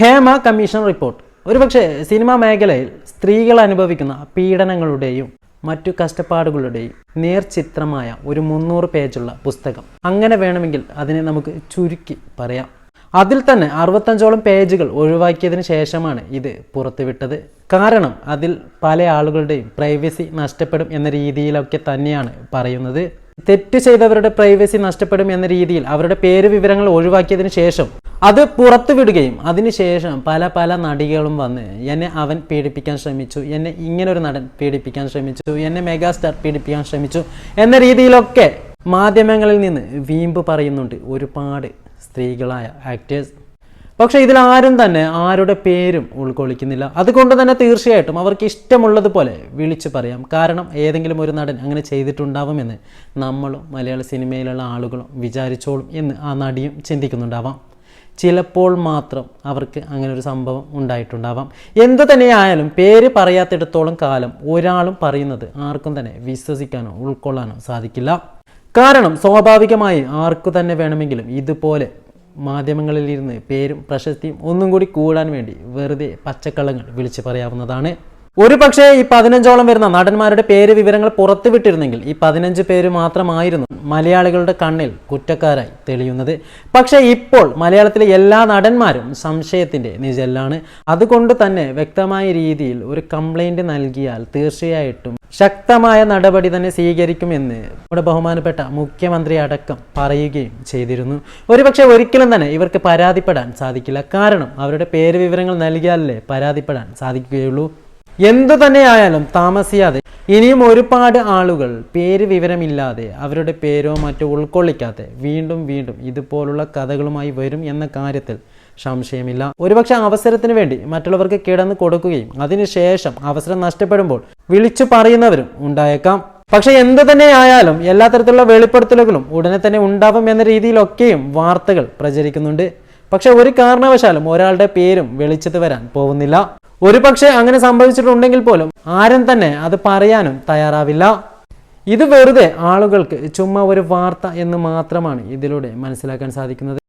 Hema commission report. ഒരുപക്ഷെ cinema മേഖലയിൽ സ്ത്രീകൾ അനുഭവിക്കുന്ന പീഡനങ്ങളുടെയും മറ്റു കഷ്ടപ്പാടുകളുടെയും നേർചിത്രമായ ഒരു മുന്നൂറ് പേജുള്ള പുസ്തകം. അങ്ങനെ വേണമെങ്കിൽ അതിനെ നമുക്ക് ചുരുക്കി പറയാം. അതിൽ തന്നെ അറുപത്തഞ്ചോളം പേജുകൾ ഒഴിവാക്കിയതിന് ശേഷമാണ് ഇത് പുറത്തുവിട്ടത്. കാരണം അതിൽ പല ആളുകളുടെയും പ്രൈവസി നഷ്ടപ്പെടും എന്ന രീതിയിലൊക്കെ തന്നെയാണ് പറയുന്നത്. തെറ്റ് ചെയ്തവരുടെ പ്രൈവസി നഷ്ടപ്പെടും എന്ന രീതിയിൽ അവരുടെ പേര് വിവരങ്ങൾ ഒഴിവാക്കിയതിന് ശേഷം അത് പുറത്തുവിടുകയും അതിനുശേഷം പല പല നടികളും വന്ന് എന്നെ അവൻ പീഡിപ്പിക്കാൻ ശ്രമിച്ചു എന്നെ ഇങ്ങനൊരു നടൻ പീഡിപ്പിക്കാൻ ശ്രമിച്ചു എന്നെ മെഗാസ്റ്റാർ പീഡിപ്പിക്കാൻ ശ്രമിച്ചു എന്ന രീതിയിലൊക്കെ മാധ്യമങ്ങളിൽ നിന്ന് വീമ്പ് പറയുന്നുണ്ട് ഒരുപാട് സ്ത്രീകളായ ആക്ടേഴ്സ് പക്ഷേ ആരും തന്നെ ആരുടെ പേരും ഉൾക്കൊള്ളിക്കുന്നില്ല. അതുകൊണ്ട് തന്നെ തീർച്ചയായിട്ടും അവർക്ക് ഇഷ്ടമുള്ളതുപോലെ വിളിച്ചു പറയാം. കാരണം ഏതെങ്കിലും ഒരു നടൻ അങ്ങനെ ചെയ്തിട്ടുണ്ടാവുമെന്ന് നമ്മളും മലയാള സിനിമയിലുള്ള ആളുകളും വിചാരിച്ചോളും എന്ന് ആ നടിയും ചിന്തിക്കുന്നുണ്ടാവാം. ചിലപ്പോൾ മാത്രം അവർക്ക് അങ്ങനെ ഒരു സംഭവം ഉണ്ടായിട്ടുണ്ടാവാം. എന്തു തന്നെയായാലും പേര് പറയാത്തിടത്തോളം കാലം ഒരാളും പറയുന്നത് ആർക്കും തന്നെ വിശ്വസിക്കാനോ ഉൾക്കൊള്ളാനോ സാധിക്കില്ല. കാരണം സ്വാഭാവികമായി ആർക്കു തന്നെ വേണമെങ്കിലും ഇതുപോലെ മാധ്യമങ്ങളിൽ ഇരുന്ന് പേരും പ്രശസ്തിയും ഒന്നും കൂടി കൂടാൻ വേണ്ടി വെറുതെ പച്ചക്കള്ളങ്ങൾ വിളിച്ചു പറയാവുന്നതാണ്. ഒരു പക്ഷേ ഈ പതിനഞ്ചോളം വരുന്ന നടന്മാരുടെ പേര് വിവരങ്ങൾ പുറത്തുവിട്ടിരുന്നെങ്കിൽ ഈ പതിനഞ്ച് പേര് മാത്രമായിരുന്നു മലയാളികളുടെ കണ്ണിൽ കുറ്റക്കാരായി തെളിയുന്നത്. പക്ഷേ ഇപ്പോൾ മലയാളത്തിലെ എല്ലാ നടന്മാരും സംശയത്തിന്റെ നിഴലാണ് അതുകൊണ്ട് തന്നെ വ്യക്തമായ രീതിയിൽ ഒരു കംപ്ലൈന്റ് നൽകിയാൽ തീർച്ചയായിട്ടും ശക്തമായ നടപടി തന്നെ സ്വീകരിക്കുമെന്ന് നമ്മുടെ ബഹുമാനപ്പെട്ട മുഖ്യമന്ത്രി അടക്കം പറയുകയും ചെയ്തിരുന്നു. ഒരുപക്ഷെ ഒരിക്കലും തന്നെ ഇവർക്ക് പരാതിപ്പെടാൻ സാധിക്കില്ല. കാരണം അവരുടെ പേര് വിവരങ്ങൾ നൽകിയാലല്ലേ പരാതിപ്പെടാൻ സാധിക്കുകയുള്ളൂ. എന്തു തന്നെയായാലും താമസിയാതെ ഇനിയും ഒരുപാട് ആളുകൾ പേര് വിവരമില്ലാതെ അവരുടെ പേരോ മറ്റോ ഉൾക്കൊള്ളിക്കാതെ വീണ്ടും വീണ്ടും ഇതുപോലുള്ള കഥകളുമായി വരും എന്ന കാര്യത്തിൽ സംശയമില്ല. ഒരുപക്ഷെ അവസരത്തിന് വേണ്ടി മറ്റുള്ളവർക്ക് കിടന്ന് കൊടുക്കുകയും അതിനുശേഷം അവസരം നഷ്ടപ്പെടുമ്പോൾ വിളിച്ചു പറയുന്നവരും ഉണ്ടായേക്കാം. പക്ഷെ എന്തു തന്നെയായാലും എല്ലാ തരത്തിലുള്ള വെളിപ്പെടുത്തലുകളും ഉടനെ തന്നെ ഉണ്ടാവും എന്ന രീതിയിലൊക്കെയും വാർത്തകൾ പ്രചരിക്കുന്നുണ്ട്. പക്ഷെ ഒരു കാരണവശാലും ഒരാളുടെ പേരും വെളിച്ചത്ത് വരാൻ പോകുന്നില്ല. ഒരു പക്ഷേ അങ്ങനെ സംഭവിച്ചിട്ടുണ്ടെങ്കിൽ പോലും ആരും തന്നെ അത് പറയാനും തയ്യാറാവില്ല. ഇത് വെറുതെ ആളുകൾക്ക് ചുമ്മാ ഒരു വാർത്ത എന്ന് മാത്രമാണ് ഇതിലൂടെ മനസ്സിലാക്കാൻ സാധിക്കുന്നത്.